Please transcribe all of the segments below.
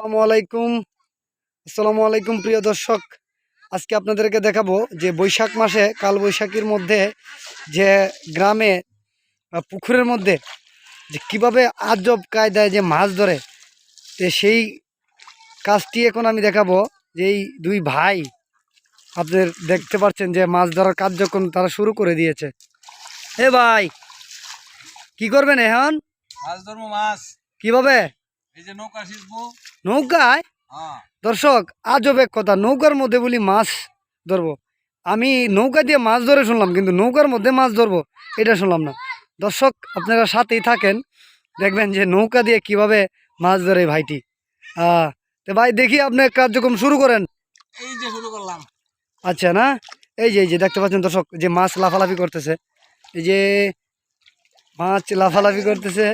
আসসালামু আলাইকুম। আসসালামু আলাইকুম প্রিয় দর্শক। আজকে আপনাদেরকে দেখাবো যে বৈশাখ মাসে কাল বৈশাখীর মধ্যে যে গ্রামে বা পুকুরের মধ্যে যে কীভাবে আজব কায়দায় যে মাছ ধরে তো সেই কাজটি এখন আমি দেখাবো যে এই দুই ভাই আপনাদের দেখতে পাচ্ছেন যে মাছ ধরার কার্যক্রম তারা শুরু করে দিয়েছে। হে ভাই কি করবেন এখন? মাছ ধরবো মাছ। কীভাবে? এই যে নৌকা শিখব নৌকায়? হ্যাঁ। দর্শক আজব এক কথা নৌকার মধ্যে বলি মাছ ধরবো। আমি নৌকা দিয়ে মাছ ধরে শুনলাম কিন্তু নৌকার মধ্যে মাছ ধরবো এটা শুনলাম না। দর্শক আপনারা সাথেই থাকেন। দেখবেন যে নৌকা দিয়ে কীভাবে মাছ ধরে ভাইটি। তো ভাই দেখি আপনি কার্যক্রম শুরু করেন। এই যে শুরু করলাম। আচ্ছা না? এই যে এই যে দেখতে পাচ্ছেন দর্শক যে মাছ লাফালাফি করতেছে। এই যে মাছ লাফালাফি করতেছে।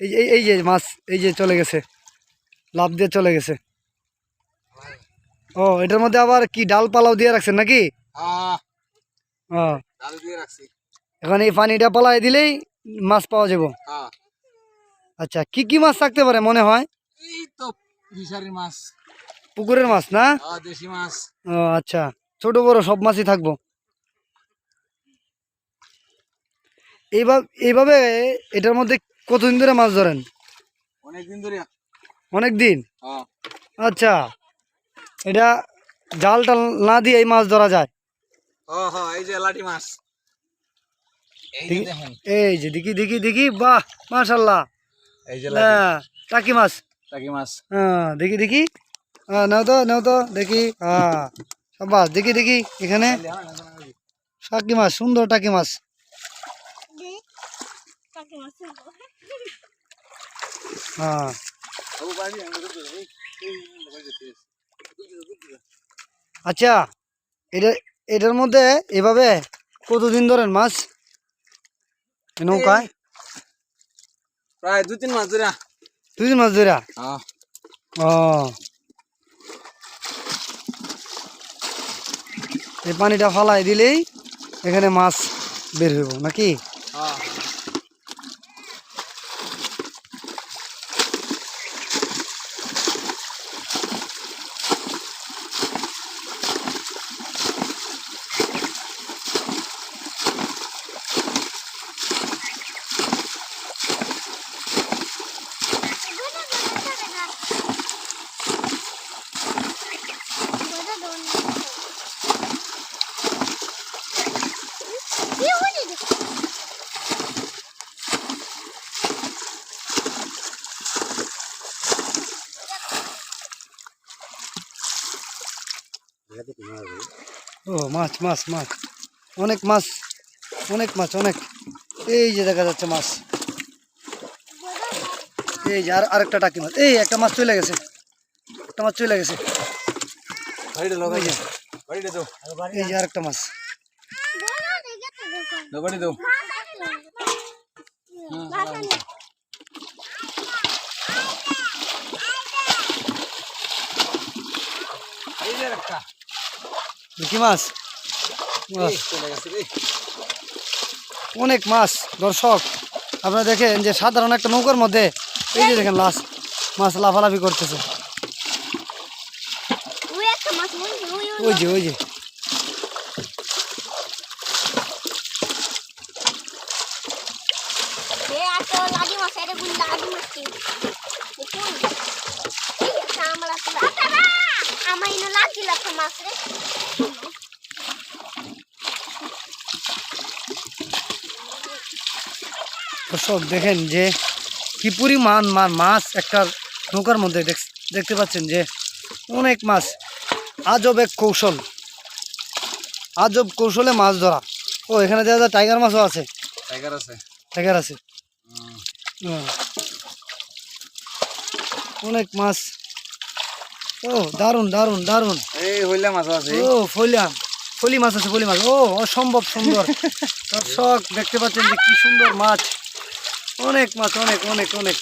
এই এই- এই যে মাছ এই যে চলে গেছে। লাফ দিয়ে চলে গেছে। ও এটার মধ্যে আবার কি ডাল পালাও দিয়ে রাখছেন নাকি? ও। এখন এই পানিটা পালাই দিলেই মাছ পাওয়া যাব। হ্যাঁ। আচ্ছা কি কি মাছ থাকতে পারে মনে হয়? মাছ। পুকুরের মাছ না? হ্যাঁ দেশি মাছ। ও আচ্ছা। ছোট বড় সব মাছই থাকব। এইভাবে এইভাবে এটার মধ্যে কতদিন ধরে মাছ ধরেন? অনেকদিন ধরে। অনেক দিন হ্যাঁ। আচ্ছা। এটা জাল টাল না দিয়ে এই মাছ ধরা যায়? হ্যাঁ হ্যাঁ এই যে লাটি মাছ। এই যে দেখি- দেখেন। এই যে দেখি দেখি দেখি বাহ মাশাল্লাহ এই যে হ্যাঁ টাকি মাছ। টাকি মাছ। হ্যাঁ দেখি দেখি। হ্যাঁ নাও তো নাও তো দেখি। হ্যাঁ সবাস দেখি দেখি এখানে। টাকি মাছ সুন্দর টাকি মাছ। হ্যাঁ। আচ্ছা এটা এটার মধ্যে এভাবে কতদিন ধরেন মাছ? নৌকায়? প্রায় দু তিন মাস ধরে। দুই দিন মাছ ধরা? হ্যাঁ। ও। এই পানিটা ফালাই দিলেই এখানে মাছ বের হইব নাকি? হ্যাঁ। ও মাছ মাছ মাছ। অনেক মাছ অনেক মাছ অনেক। এই যে দেখা যাচ্ছে মাছ। এই যে আর আরেকটা টাকি মাছ। এই একটা মাছ চলে গেছে। একটা মাছ চলে গেছে। এই যে। আরেকটা মাছ। দাও বাড়ি দাও এই যে একটা দেখি মাছ? অনেক মাছ দর্শক। আপনারা দেখেন যে সাধারণ একটা নৌকার মধ্যে এই যে দেখেন লাশ মাছ লাফালাফি করতেছে। ওই যে ওই যে আমার একটা মাছ রে দর্শক দেখেন যে কি পরিমাণ মা- মাছ একটা নৌকার মধ্যে দেখ- দেখতে পাচ্ছেন যে অনেক মাছ। আজব এক কৌশল। আজব কৌশলে মাছ ধরা। ও এখানে দেখা যায় টাইগার মাছও আছে। টাইগার আছে। টাইগার আছে। অনেক মাছ ও দারুণ দারুণ দারুণ এই হইলে মাছ আছে। ও ফলিয়াম ফলি মাছ আছে ফলি মাছ। ও অসম্ভব সুন্দর। দর্শক দেখতে পাচ্ছেন যে কি সুন্দর মাছ। অনেক মাছ অনেক অনেক অনেক।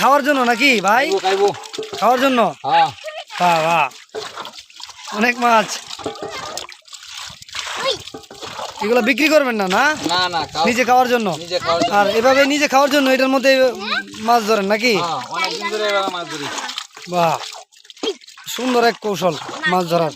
খাওয়ার জন্য নাকি ভাই? খাওয়ার জন্য? হ্যাঁ। বাহ বাহ। অনেক মাছ। এগুলো বিক্রি করবেন না না? নিজে খাওয়ার জন্য? আর এভাবে নিজে খাওয়ার জন্য এটার মধ্যে মাছ ধরেন নাকি? হ্যাঁ বাহ সুন্দর এক কৌশল মাছ ধরার।